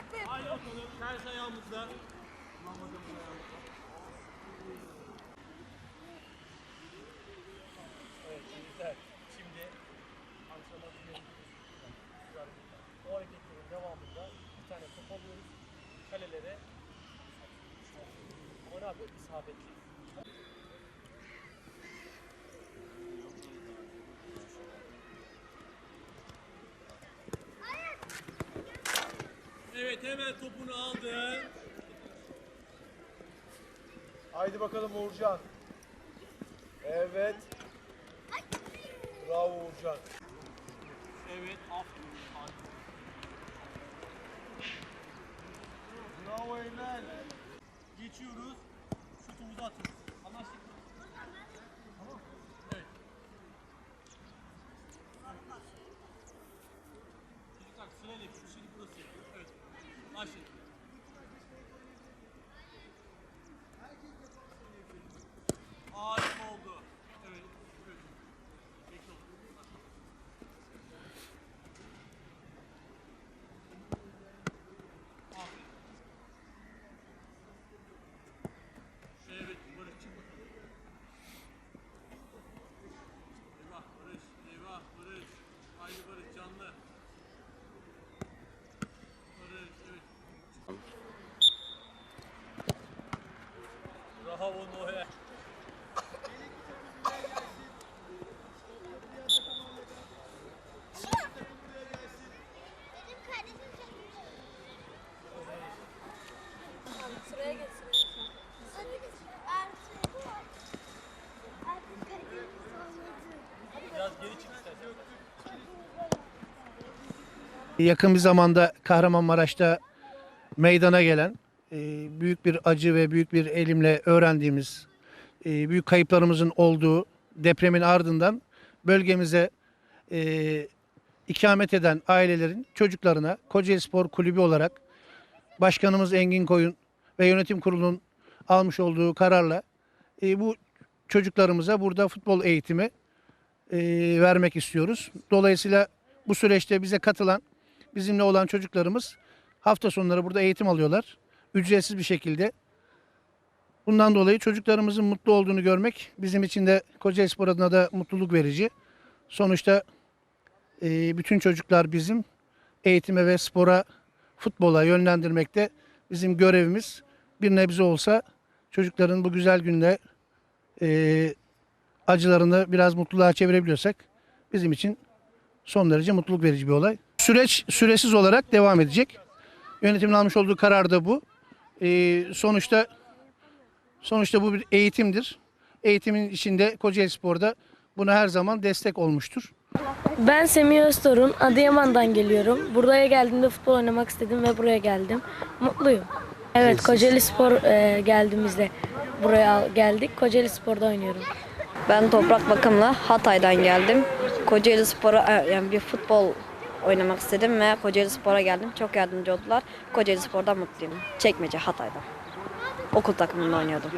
Haydi bakalım. Ters ayağımızda. Evet güzel. Şimdi antrenman dinleyebiliriz. O hareketlerin devamında bir tane top alıyoruz. Kalelere ona bir isabetli. Evet hemen topunu aldın. Haydi bakalım Uğurcan. Evet. Bravo Uğurcan. Evet. Bravo Eymen. Geçiyoruz. Şutumuzu atıyoruz. Yakın bir zamanda Kahramanmaraş'ta meydana gelen e, büyük bir acı ve büyük bir elimle öğrendiğimiz e, büyük kayıplarımızın olduğu depremin ardından bölgemize e, ikamet eden ailelerin çocuklarına Kocaeli Spor Kulübü olarak Başkanımız Engin Koyun ve yönetim kurulunun almış olduğu kararla e, bu çocuklarımıza burada futbol eğitimi e, vermek istiyoruz. Dolayısıyla bu süreçte bize katılan bizimle olan çocuklarımız hafta sonları burada eğitim alıyorlar. Ücretsiz bir şekilde. Bundan dolayı çocuklarımızın mutlu olduğunu görmek bizim için de Kocaeli Spor adına da mutluluk verici. Sonuçta e, bütün çocuklar bizim eğitime ve spora, futbola yönlendirmekte bizim görevimiz. Bir nebze olsa çocukların bu güzel günde e, acılarını biraz mutluluğa çevirebiliyorsak bizim için son derece mutluluk verici bir olay. Süreç süresiz olarak devam edecek. Yönetimin almış olduğu karar da bu. Ee, sonuçta sonuçta bu bir eğitimdir. Eğitimin içinde Kocaeli Spor'da buna her zaman destek olmuştur. Ben Semih Öztorun. Adıyaman'dan geliyorum. Buraya geldiğimde futbol oynamak istedim ve buraya geldim. Mutluyum. Evet Kocaeli Spor e, geldiğimizde buraya geldik. Kocaeli Spor'da oynuyorum. Ben Toprak Bakım'la Hatay'dan geldim. Kocaeli Spor'a e, yani bir futbol oynamak istedim ve Kocaeli Spor'a geldim. Çok yardımcı oldular. Kocaeli Spor'dan mutluyum. Çekmece Hatay'dan. Okul takımında oynuyordum.